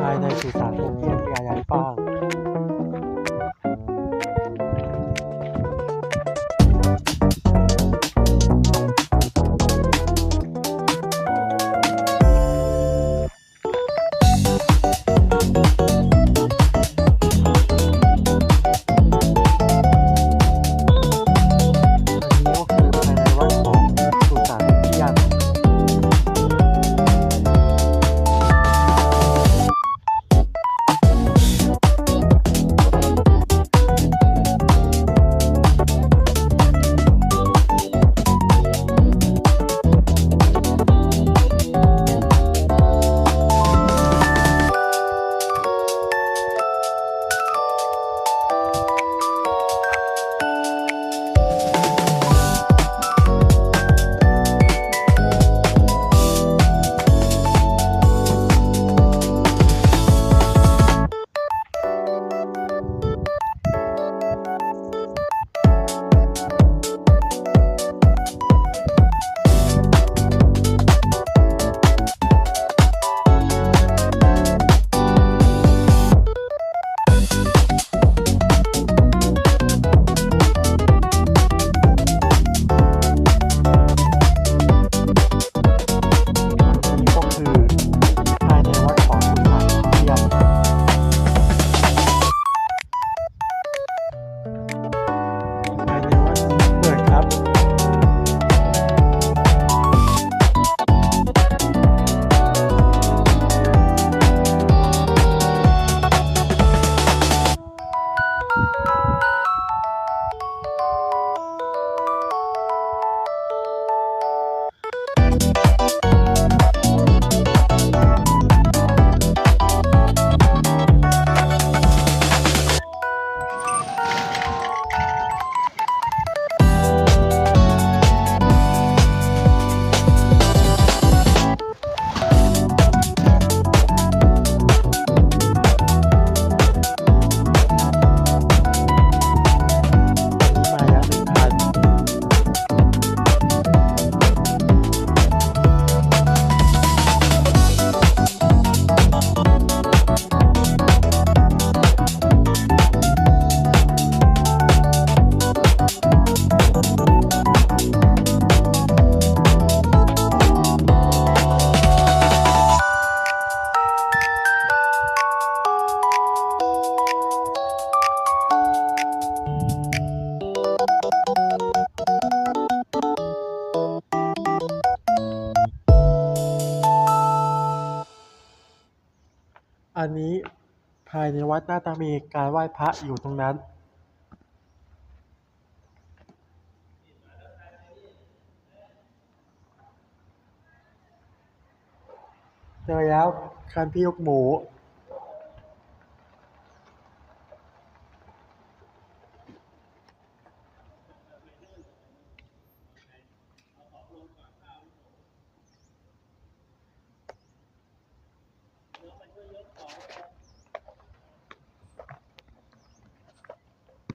ภายในสุสานโรงเรียนมีอะไรบ้าง อันนี้ภายในวัดน่าจะมีการไหว้พระอยู่ตรงนั้น เจอแล้วคันพี่ยกหมู